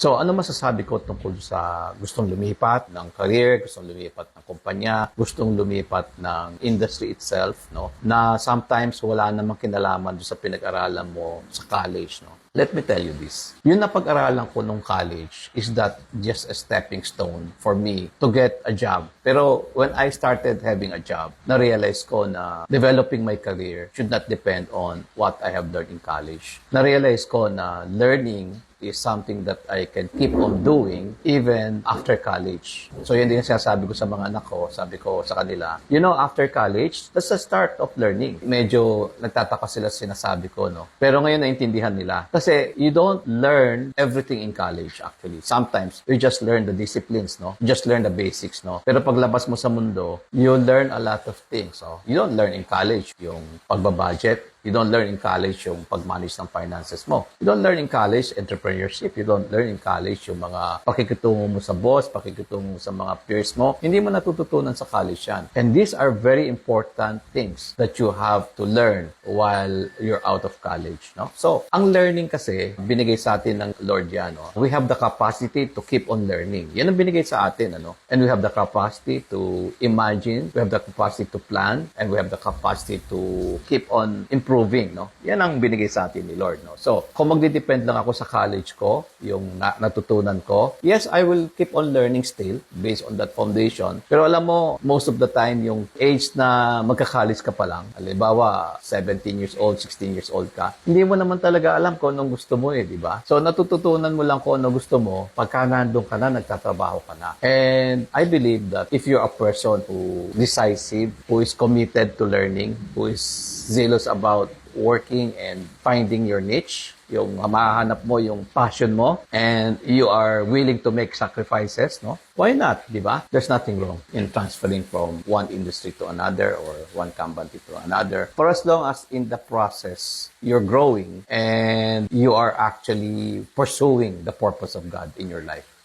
So, ano masasabi ko tungkol sa gustong lumipat ng career, gustong lumipat ng kumpanya, gustong lumipat ng industry itself, no? Na sometimes wala namang kinalaman sa pinag-aralan mo sa college, no? Let me tell you this. Yung napag-aralan ko nung college is that just a stepping stone for me to get a job. Pero when I started having a job, na-realize ko na developing my career should not depend on what I have learned in college. Na-realize ko na learning is something that I can keep on doing even after college. So yun din sinasabi ko sa mga anak ko. Sabi ko sa kanila, you know, after college, that's the start of learning. Medyo nagtataka sila sa sinasabi ko, no? Pero ngayon naintindihan nila. Kasi you don't learn everything in college actually. Sometimes you just learn the disciplines, no? You just learn the basics, no? Pero paglabas mo sa mundo, you learn a lot of things. So, you don't learn in college yung pagbabudget, You don't learn in college yung pag-manage ng finances mo. You don't learn in college entrepreneurship. You don't learn in college yung mga pakikitungo mo sa boss, pakikitungo sa mga peers mo. Hindi mo natututunan sa college yan. And these are very important things that you have to learn while you're out of college. No? So, ang learning kasi, binigay sa atin ng Lord yan. No? We have the capacity to keep on learning. Yan ang binigay sa atin. Ano? And we have the capacity to imagine, we have the capacity to plan, and we have the capacity to keep on improving, no? Yan ang binigay sa atin ni Lord, no? So, kung magdi-depend lang ako sa college ko, yung na- natutunan ko, yes, I will keep on learning still based on that foundation. Pero alam mo, most of the time, yung age na magka-college ka pa lang, halimbawa, 17 years old, 16 years old ka, hindi mo naman talaga alam kung anong gusto mo eh, di ba? So, natututunan mo lang kung ano gusto mo pagka nandun ka na, nagtatrabaho ka na. And I believe that if you're a person who decisive, who is committed to learning, who is zealous about working and finding your niche, yung mahanap mo yung passion mo and you are willing to make sacrifices, no? Why not, di ba? There's nothing wrong in transferring from one industry to another or one company to another. For as long as in the process, you're growing and you are actually pursuing the purpose of God in your life.